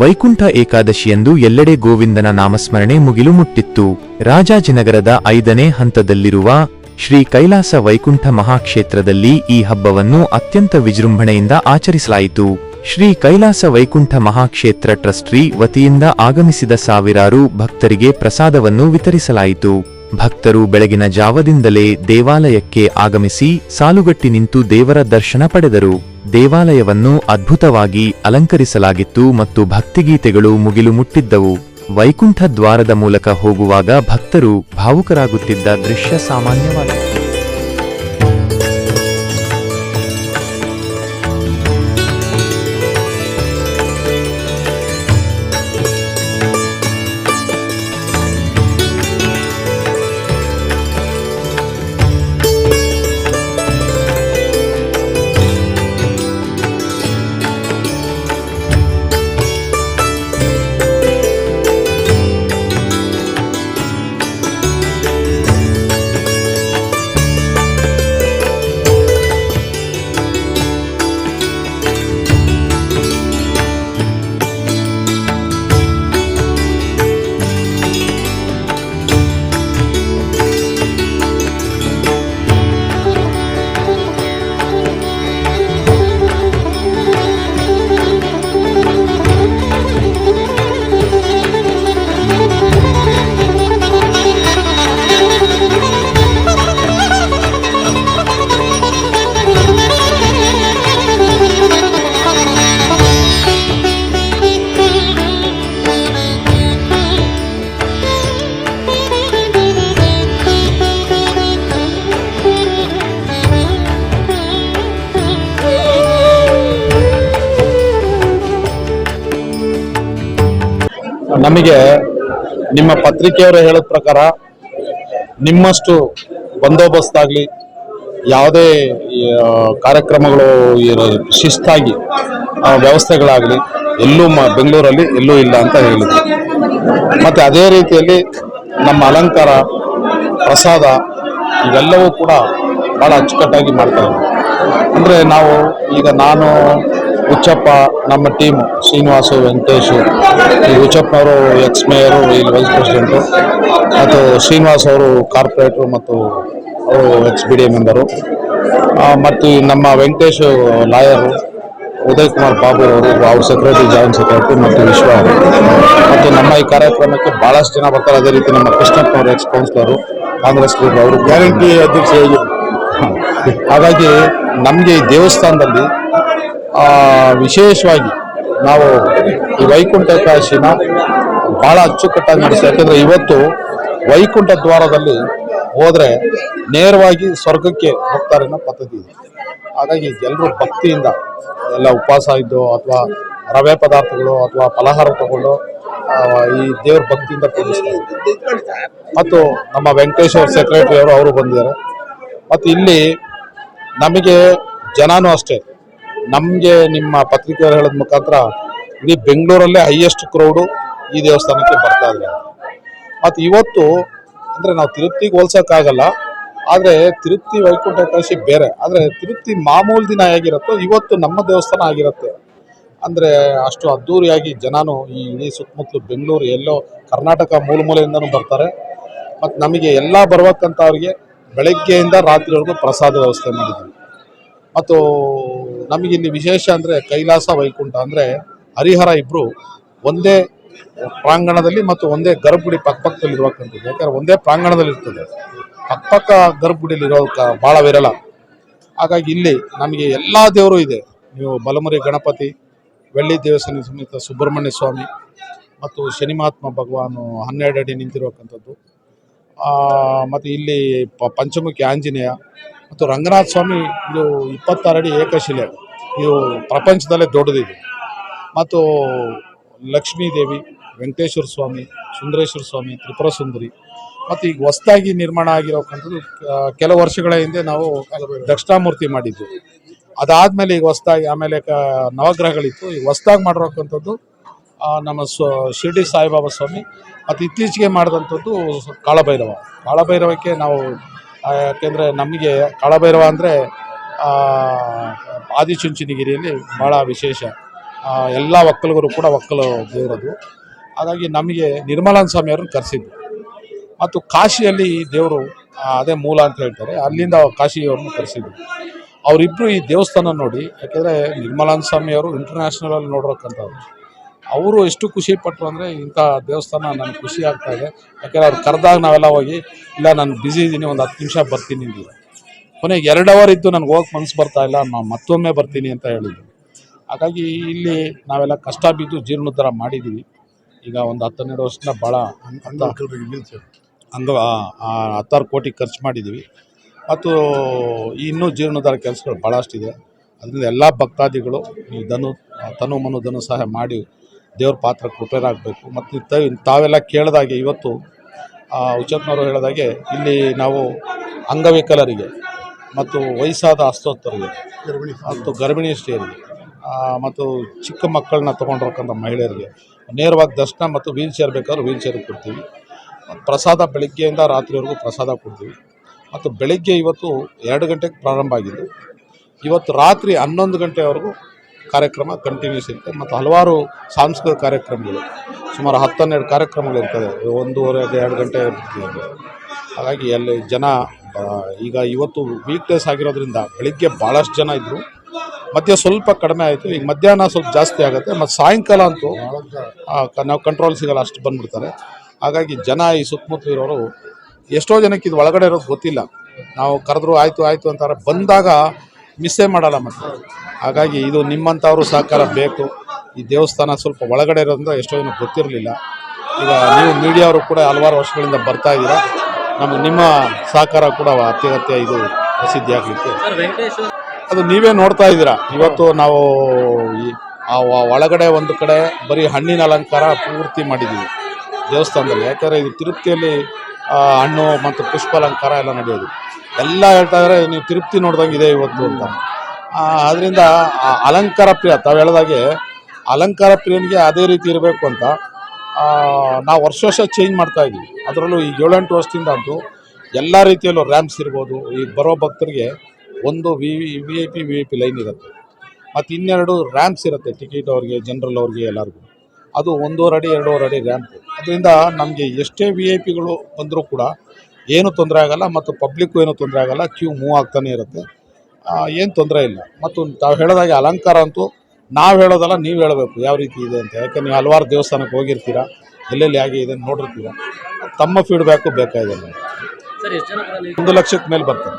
ವೈಕುಂಠ ಏಕಾದಶಿಯಂದು ಎಲ್ಲೆಡೆ ಗೋವಿಂದನ ನಾಮಸ್ಮರಣೆ ಮುಗಿಲು ಮುಟ್ಟಿತ್ತು ರಾಜಾಜಿನಗರದ ಐದನೇ ಹಂತದಲ್ಲಿರುವ ಶ್ರೀ ಕೈಲಾಸ ವೈಕುಂಠ ಮಹಾಕ್ಷೇತ್ರದಲ್ಲಿ ಈ ಹಬ್ಬವನ್ನು ಅತ್ಯಂತ ವಿಜೃಂಭಣೆಯಿಂದ ಆಚರಿಸಲಾಯಿತು. ಶ್ರೀ ಕೈಲಾಸ ವೈಕುಂಠ ಮಹಾಕ್ಷೇತ್ರ ಟ್ರಸ್ಟ್ರಿ ವತಿಯಿಂದ ಆಗಮಿಸಿದ ಸಾವಿರಾರು ಭಕ್ತರಿಗೆ ಪ್ರಸಾದವನ್ನು ವಿತರಿಸಲಾಯಿತು. ಭಕ್ತರು ಬೆಳಗಿನ ಜಾವದಿಂದಲೇ ದೇವಾಲಯಕ್ಕೆ ಆಗಮಿಸಿ ಸಾಲುಗಟ್ಟಿ ನಿಂತು ದೇವರ ದರ್ಶನ ಪಡೆದರು. ದೇವಾಲಯವನ್ನು ಅದ್ಭುತವಾಗಿ ಅಲಂಕರಿಸಲಾಗಿತ್ತು ಮತ್ತು ಭಕ್ತಿಗೀತೆಗಳು ಮುಗಿಲು ಮುಟ್ಟಿದ್ದವು. ವೈಕುಂಠ ದ್ವಾರದ ಮೂಲಕ ಹೋಗುವಾಗ ಭಕ್ತರು ಭಾವುಕರಾಗುತ್ತಿದ್ದ ದೃಶ್ಯ ಸಾಮಾನ್ಯವಾಗಿತ್ತು ನಮಗೆ ನಿಮ್ಮ ಪತ್ರಿಕೆಯವರು ಹೇಳಿದ ಪ್ರಕಾರ ನಿಮ್ಮಷ್ಟು ಬಂದೋಬಸ್ತ್ ಆಗಲಿ ಯಾವುದೇ ಕಾರ್ಯಕ್ರಮಗಳು ಶಿಸ್ತಾಗಿ ವ್ಯವಸ್ಥೆಗಳಾಗಲಿ ಎಲ್ಲೂ ಮ, ಬೆಂಗಳೂರಲ್ಲಿ ಎಲ್ಲೂ ಇಲ್ಲ ಅಂತ ಹೇಳಿದ್ರು. ಮತ್ತು ಅದೇ ರೀತಿಯಲ್ಲಿ ನಮ್ಮ ಅಲಂಕಾರ, ಪ್ರಸಾದ ಇವೆಲ್ಲವೂ ಕೂಡ ಭಾಳ ಅಚ್ಚುಕಟ್ಟಾಗಿ ಮಾಡ್ತಾರೆ. ಅಂದರೆ ನಾವು ಈಗ ನಾನು ಹುಚ್ಚಪ್ಪ ನಮ್ಮ ಟೀಮ್ ಶ್ರೀನಿವಾಸ ವೆಂಕಟೇಶ್ ಈ ಹುಚ್ಚಪ್ಪನವರು ಎಕ್ಸ್ ಮೇಯರು ಇಲ್ಲಿ ವೈಸ್ ಪ್ರೆಸಿಡೆಂಟು ಮತ್ತು ಶ್ರೀನಿವಾಸ್ ಅವರು ಕಾರ್ಪೊರೇಟ್ರು ಮತ್ತು ಅವರು ex B D A member ಮತ್ತು ನಮ್ಮ ವೆಂಕಟೇಶ್ ಲಾಯರು ಉದಯ್ ಕುಮಾರ್ ಬಾಬು ಅವರು ಅವ್ರ ಸೆಕ್ರೆಟರಿ ಜಾಯಿಂಟ್ ಸೆಕ್ರೆಟರಿ ಮತ್ತು ವಿಶ್ವ ಅವರು. ಮತ್ತು ನಮ್ಮ ಈ ಕಾರ್ಯಕ್ರಮಕ್ಕೆ ಭಾಳಷ್ಟು ಜನ ಬರ್ತಾರೆ. ಅದೇ ರೀತಿ ನಮ್ಮ ಕೃಷ್ಣಪ್ಪನವರು ಎಕ್ಸ್ ಕೌನ್ಸಿಲರು ಕಾಂಗ್ರೆಸ್ ಲೀಡರ್ ಅವರು. ಗ್ಯಾರಂಟಿ ಅಧ್ಯಕ್ಷ ಹಾಗಾಗಿ ನಮಗೆ ಈ ದೇವಸ್ಥಾನದಲ್ಲಿ ವಿಶೇಷವಾಗಿ ನಾವು ಈ ವೈಕುಂಠ ಕಾಶಿನ ಬಹಳ ಅಚ್ಚುಕಟ್ಟಾಗಿ ನಡೆಸಿ ಯಾಕಂದ್ರೆ ಇವತ್ತು ವೈಕುಂಠ ದ್ವಾರದಲ್ಲಿ ಹೋದರೆ ನೇರವಾಗಿ ಸ್ವರ್ಗಕ್ಕೆ ಹೋಗ್ತಾರೆ ಅನ್ನೋ ಪದ್ಧತಿ ಇದೆ. ಹಾಗಾಗಿ ಎಲ್ಲರೂ ಭಕ್ತಿಯಿಂದ ಎಲ್ಲ ಉಪವಾಸ ಇದ್ದು ಅಥವಾ ರವೆ ಪದಾರ್ಥಗಳು ಅಥವಾ ಫಲಹಾರ ತಗೊಂಡು ಈ ದೇವ್ರ ಭಕ್ತಿಯಿಂದ ಪೂಜಿಸ್ತಾರೆ. ಮತ್ತು ನಮ್ಮ ವೆಂಕಟೇಶ್ವರ ಸೆಕ್ರೆಟರಿ ಅವರು ಅವರು ಬಂದಿದ್ದಾರೆ. ಮತ್ತು ಇಲ್ಲಿ ನಮಗೆ ಜನನೂ ಅಷ್ಟೇ. ನಮಗೆ ನಿಮ್ಮ ಪತ್ರಿಕೆಯವರು ಹೇಳೋದ್ ಮುಖಾಂತರ ಇಡೀ ಬೆಂಗಳೂರಲ್ಲೇ ಹೈಯೆಸ್ಟ್ ಕ್ರೌಡು ಈ ದೇವಸ್ಥಾನಕ್ಕೆ ಬರ್ತಾ ಇದೆ. ಮತ್ತು ಇವತ್ತು ಅಂದರೆ ನಾವು ತಿರುಪ್ತಿಗೆ ಹೋಲ್ಸೋಕ್ಕಾಗಲ್ಲ ಆದರೆ ತಿರುಪ್ತಿ ವೈಕುಂಠ ಕಳಿಸಿ ಬೇರೆ. ಆದರೆ ತಿರುಪ್ತಿ ಮಾಮೂಲು ದಿನ ಹೇಗಿರುತ್ತೋ ಇವತ್ತು ನಮ್ಮ ದೇವಸ್ಥಾನ ಆಗಿರುತ್ತೆ. ಅಂದರೆ ಅಷ್ಟು ಅದ್ಧೂರಿಯಾಗಿ ಜನನು ಈ ಇಡೀ ಸುತ್ತಮುತ್ತಲು ಬೆಂಗಳೂರು ಎಲ್ಲೋ ಕರ್ನಾಟಕ ಮೂಲ ಮೂಲೆಯಿಂದನೂ ಬರ್ತಾರೆ. ಮತ್ತು ನಮಗೆ ಎಲ್ಲ ಬರ್ಬೇಕಂತವ್ರಿಗೆ ಬೆಳಗ್ಗೆಯಿಂದ ರಾತ್ರಿವರೆಗೂ ಪ್ರಸಾದ ವ್ಯವಸ್ಥೆ ಮಾಡಿದ್ದೀವಿ. ಮತ್ತು ನಮಗೆ ಇಲ್ಲಿ ವಿಶೇಷ ಅಂದರೆ ಕೈಲಾಸ ವೈಕುಂಠ ಅಂದರೆ ಹರಿಹರ ಇಬ್ಬರು ಒಂದೇ ಪ್ರಾಂಗಣದಲ್ಲಿ ಮತ್ತು ಒಂದೇ ಗರ್ಭಗುಡಿ ಪಕ್ಕಪಕ್ಕದಲ್ಲಿ ಇರುವಂಥದ್ದು ಯಾಕಂದ್ರೆ ಒಂದೇ ಪ್ರಾಂಗಣದಲ್ಲಿ ಇರ್ತದೆ. ಪಕ್ಕಪಕ್ಕ ಗರ್ಭಗುಡಿಯಲ್ಲಿ ಇರೋದಕ್ಕೆ ಭಾಳ ವಿರಳ. ಹಾಗಾಗಿ ಇಲ್ಲಿ ನಮಗೆ ಎಲ್ಲ ದೇವರು ಇದೆ. ನೀವು ಬಲಮುರಿ ಗಣಪತಿ, ಬೆಳ್ಳಿ ದೇವಸ್ಥಾನ ಸಮೇತ ಸುಬ್ರಹ್ಮಣ್ಯ ಸ್ವಾಮಿ ಮತ್ತು ಶನಿಮಾತ್ಮ ಭಗವಾನು ಹನ್ನೆರಡು ಅಡಿ ನಿಂತಿರುವಂಥದ್ದು ಮತ್ತು ಇಲ್ಲಿ ಪಂಚಮುಖಿ ಆಂಜನೇಯ ಮತ್ತು ರಂಗನಾಥ ಸ್ವಾಮಿ ಇದು ಇಪ್ಪತ್ತಾರು ಅಡಿ ಏಕಶಿಲೆ. ಇದು ಪ್ರಪಂಚದಲ್ಲೇ ದೊಡ್ಡದಿದೆ ಮತ್ತು ಲಕ್ಷ್ಮೀ ದೇವಿ, ವೆಂಕಟೇಶ್ವರ ಸ್ವಾಮಿ, ಸುಂದರೇಶ್ವರ ಸ್ವಾಮಿ, ತ್ರಿಪುರ ಸುಂದರಿ. ಮತ್ತು ಈಗ ಹೊಸದಾಗಿ ನಿರ್ಮಾಣ ಆಗಿರೋಕ್ಕಂಥದ್ದು ಕೆಲವು ವರ್ಷಗಳ ಹಿಂದೆ ನಾವು ದಕ್ಷಿಣಾಮೂರ್ತಿ ಮಾಡಿದ್ದು. ಅದಾದಮೇಲೆ ಈಗ ಹೊಸದಾಗಿ ಆಮೇಲೆ ಕ, ನವಗ್ರಹಗಳಿತ್ತು. ಈಗ ಹೊಸದಾಗಿ ಮಾಡಿರೋಕ್ಕಂಥದ್ದು ನಮ್ಮ ಸ್ವ, ಶಿರ್ಡಿ ಸಾಯಿಬಾಬಾ ಸ್ವಾಮಿ. ಮತ್ತು ಇತ್ತೀಚೆಗೆ ಮಾಡಿದಂಥದ್ದು ಕಾಳಭೈರವ. ಕಾಳಭೈರವಕ್ಕೆ ನಾವು ಯಾಕೆಂದರೆ ನಮಗೆ ಕಾಳಭೈರವ ಅಂದರೆ ಆದಿಚುಂಚನಗಿರಿಯಲ್ಲಿ ಭಾಳ ವಿಶೇಷ. ಎಲ್ಲ ಒಕ್ಕಲಿಗರು ಕೂಡ ಒಕ್ಕಲು ದೇವರದು. ಹಾಗಾಗಿ ನಮಗೆ ನಿರ್ಮಲಾನಂದ ಸ್ವಾಮಿಯವ್ರನ್ನ ಕರೆಸಿದ್ರು ಮತ್ತು ಕಾಶಿಯಲ್ಲಿ ದೇವರು ಅದೇ ಮೂಲ ಅಂತ ಹೇಳ್ತಾರೆ. ಅಲ್ಲಿಂದ ಕಾಶಿಯವ್ರನ್ನ ಕರೆಸಿದ್ರು ಅವರಿಬ್ಬರು ಈ ದೇವಸ್ಥಾನ ನೋಡಿ, ಯಾಕೆಂದರೆ ನಿರ್ಮಲಾನ ಸ್ವಾಮಿಯವರು ಇಂಟರ್ನ್ಯಾಷನಲಲ್ಲಿ ನೋಡಿರೋಕ್ಕಂಥವ್ರು. ಅವರು ಎಷ್ಟು ಖುಷಿ ಪಟ್ಟರು ಅಂದರೆ ಇಂಥ ದೇವಸ್ಥಾನ ನನಗೆ ಖುಷಿ ಆಗ್ತಾ ಇದೆ. ಯಾಕೆಂದರೆ ಅವ್ರು ಕರೆದಾಗ ನಾವೆಲ್ಲ ಹೋಗಿ ಇಲ್ಲ ನಾನು ಬ್ಯುಸಿ ಇದ್ದೀನಿ ಒಂದು ಹತ್ತು ನಿಮಿಷ ಬರ್ತೀನಿ ಅಂದಿಲ್ಲ ಕೊನೆಗೆ ಎರಡು ಅವರ್ ಇದ್ದು ನನಗೆ ಹೋಗಕ್ಕೆ ಮನಸ್ಸು ಬರ್ತಾ ಇಲ್ಲ ನಾನು ಮತ್ತೊಮ್ಮೆ ಬರ್ತೀನಿ ಅಂತ ಹೇಳಿದ್ರು. ಹಾಗಾಗಿ ಇಲ್ಲಿ ನಾವೆಲ್ಲ ಕಷ್ಟ ಬಿದ್ದು ಜೀರ್ಣೋದ್ಧಾರ ಮಾಡಿದ್ದೀವಿ ಈಗ ಒಂದು ಹನ್ನೆರಡು ವರ್ಷದಿಂದ ಭಾಳ ಅಂದ ಹತ್ತಾರು ಕೋಟಿ ಖರ್ಚು ಮಾಡಿದ್ದೀವಿ ಮತ್ತು ಇನ್ನೂ ಜೀರ್ಣೋದ್ಧಾರ ಕೆಲಸಗಳು ಭಾಳಷ್ಟಿದೆ ಅದರಿಂದ ಎಲ್ಲ ಭಕ್ತಾದಿಗಳು ಈ ಧನು ತನು ಮನು ಧನು ಸಹಾಯ ಮಾಡಿ ದೇವ್ರ ಪಾತ್ರ ಕೃಪೆರಾಗಬೇಕು ಮತ್ತು ತಾವೆಲ್ಲ ಕೇಳಿದಾಗೆ ಇವತ್ತು ಉಚಿತ್ನವರು ಹೇಳಿದಾಗೆ ಇಲ್ಲಿ ನಾವು ಅಂಗವಿಕಲರಿಗೆ ಮತ್ತು ವಯಸ್ಸಾದ ಅಸ್ತೋತ್ತರಿಗೆ ಮತ್ತು ಗರ್ಭಿಣಿ ಆ, ಮತ್ತು ಚಿಕ್ಕ ಮಕ್ಕಳನ್ನ ತೊಗೊಂಡಿರ್ತಕ್ಕಂಥ ಮಹಿಳೆಯರಿಗೆ ನೇರವಾಗಿ ದರ್ಶನ ಮತ್ತು ವೀಲ್ ಚೇರ್ ಬೇಕಾದ್ರೆ ವೀಲ್ ಚೇರ್ ಕೊಡ್ತೀವಿ. ಪ್ರಸಾದ ಬೆಳಗ್ಗೆಯಿಂದ ರಾತ್ರಿವರೆಗೂ ಪ್ರಸಾದ ಕೊಡ್ತೀವಿ. ಮತ್ತು ಬೆಳಗ್ಗೆ ಇವತ್ತು ಎರಡು ಗಂಟೆಗೆ ಪ್ರಾರಂಭ ಆಗಿದ್ದು ಇವತ್ತು ರಾತ್ರಿ ಹನ್ನೊಂದು ಗಂಟೆವರೆಗೂ ಕಾರ್ಯಕ್ರಮ ಕಂಟಿನ್ಯೂಸ್ ಇರುತ್ತೆ. ಮತ್ತು ಹಲವಾರು ಸಾಂಸ್ಕೃತಿಕ ಕಾರ್ಯಕ್ರಮಗಳು, ಸುಮಾರು ಹತ್ತನ್ನೆರಡು ಕಾರ್ಯಕ್ರಮಗಳು ಇರ್ತದೆ. ಒಂದೂವರೆ ಎರಡು ಗಂಟೆ. ಹಾಗಾಗಿ ಅಲ್ಲಿ ಜನ ಈಗ ಇವತ್ತು ವೀಕ್ ಡೇಸ್ ಆಗಿರೋದ್ರಿಂದ ಬೆಳಿಗ್ಗೆ ಭಾಳಷ್ಟು ಜನ ಇದ್ದರು ಮಧ್ಯ ಸ್ವಲ್ಪ ಕಡಿಮೆ ಆಯಿತು. ಈಗ ಮಧ್ಯಾಹ್ನ ಸ್ವಲ್ಪ ಜಾಸ್ತಿ ಆಗುತ್ತೆ. ಮತ್ತು ಸಾಯಂಕಾಲ ಅಂತೂ ನಾವು ಕಂಟ್ರೋಲ್ ಸಿಗಲ್ಲ, ಅಷ್ಟು ಬಂದ್ಬಿಡ್ತಾರೆ. ಹಾಗಾಗಿ ಜನ ಈ ಸುತ್ತಮುತ್ತಲು ಇರೋರು, ಎಷ್ಟೋ ಜನಕ್ಕೆ ಇದು ಒಳಗಡೆ ಇರೋದು ಗೊತ್ತಿಲ್ಲ. ನಾವು ಕರೆದ್ರು ಆಯಿತು ಆಯಿತು ಅಂತಾರೆ. ಬಂದಾಗ ಮಿಸ್ಸೇ ಮಾಡಲ್ಲ ಮತ್ತೆ. ಹಾಗಾಗಿ ಇದು ನಿಮ್ಮಂಥವ್ರು ಸಹಕಾರ ಬೇಕು. ಈ ದೇವಸ್ಥಾನ ಸ್ವಲ್ಪ ಒಳಗಡೆ ಇರೋದ್ರಿಂದ ಎಷ್ಟೋ ಜನ ಗೊತ್ತಿರಲಿಲ್ಲ. ಈಗ ನೀವು ಮೀಡಿಯಾವರು ಕೂಡ ಹಲವಾರು ವರ್ಷಗಳಿಂದ ಬರ್ತಾ ಇದ್ದೀರಾ. ನಮಗೆ ನಿಮ್ಮ ಸಹಕಾರ ಕೂಡ ಅತ್ಯಗತ್ಯ ಇದು ಪ್ರಸಿದ್ಧಿ ಆಗಲಿಕ್ಕೆ. ಅದು ನೀವೇ ನೋಡ್ತಾ ಇದ್ದೀರಾ. ಇವತ್ತು ನಾವು ಈ ಆ ಒಳಗಡೆ ಒಂದು ಕಡೆ ಬರೀ ಹಣ್ಣಿನ ಅಲಂಕಾರ ಪೂರ್ತಿ ಮಾಡಿದ್ದೀವಿ ದೇವಸ್ಥಾನದಲ್ಲಿ. ಯಾಕಂದರೆ ಇದು ತಿರುಪತಿಯಲ್ಲಿ ಹಣ್ಣು ಮತ್ತು ಪುಷ್ಪ ಅಲಂಕಾರ ಎಲ್ಲ ನಡೆಯೋದು. ಎಲ್ಲ ಹೇಳ್ತಾ ಇದ್ದಾರೆ ನೀವು ತಿರುಪ್ತಿ ನೋಡ್ದಂಗೆ ಇದೆ ಇವತ್ತು ಅಂತ. ಅದರಿಂದ ಅಲಂಕಾರ ಪ್ರಿಯ, ತಾವು ಹೇಳ್ದಾಗೆ ಅಲಂಕಾರ ಪ್ರಿಯನಿಗೆ ಅದೇ ರೀತಿ ಇರಬೇಕು ಅಂತ ನಾವು ವರ್ಷ ವರ್ಷ ಚೇಂಜ್ ಮಾಡ್ತಾ ಇದ್ದೀವಿ. ಅದರಲ್ಲೂ ಈ ಏಳೆಂಟು ವರ್ಷದಿಂದ ಅಂತೂ ಎಲ್ಲ ರೀತಿಯಲ್ಲೂ ರ್ಯಾಂಪ್ಸ್ ಇರ್ಬೋದು. ಈ ಬರೋ ಭಕ್ತರಿಗೆ ಒಂದು V V I P V I P line ಇರುತ್ತೆ. ಮತ್ತು ಇನ್ನೆರಡು ರ್ಯಾಂಪ್ಸ್ ಇರುತ್ತೆ ಟಿಕೆಟ್ ಅವ್ರಿಗೆ ಜನರಲ್ ಅವ್ರಿಗೆ ಎಲ್ಲರಿಗೂ. ಅದು ಒಂದೂವರೆ ಅಡಿ, ಎರಡೂವರೆ ಅಡಿ ರ್ಯಾಂಪ್ ಅದರಿಂದ ನಮಗೆ ಎಷ್ಟೇ ವಿ ಐ ಪಿಗಳು ಬಂದರೂ ಕೂಡ ಏನು ತೊಂದರೆ ಆಗಲ್ಲ ಮತ್ತು ಪಬ್ಲಿಕ್ಕು ಏನು ತೊಂದರೆ ಆಗಲ್ಲ ಕ್ಯೂ ಮೂವ್ ಆಗ್ತಾನೆ ಇರುತ್ತೆ. ಏನು ತೊಂದರೆ ಇಲ್ಲ. ಮತ್ತು ತಾವು ಹೇಳೋದಾಗೆ ಅಲಂಕಾರ ಅಂತೂ ನಾವು ಹೇಳೋದಲ್ಲ ನೀವು ಹೇಳಬೇಕು ಯಾವ ರೀತಿ ಇದೆ ಅಂತ. ಯಾಕೆ ನೀವು ಹಲವಾರು ದೇವಸ್ಥಾನಕ್ಕೆ ಹೋಗಿರ್ತೀರ ಎಲ್ಲೆಲ್ಲಿ ಹೇಗೆ ಇದೆ ನೋಡಿರ್ತೀರ. ತಮ್ಮ ಫೀಡ್ಬ್ಯಾಕು ಬೇಕಾಗಿದೆ. ಒಂದು ಲಕ್ಷಕ್ಕೆ ಮೇಲೆ ಬರ್ತಾರೆ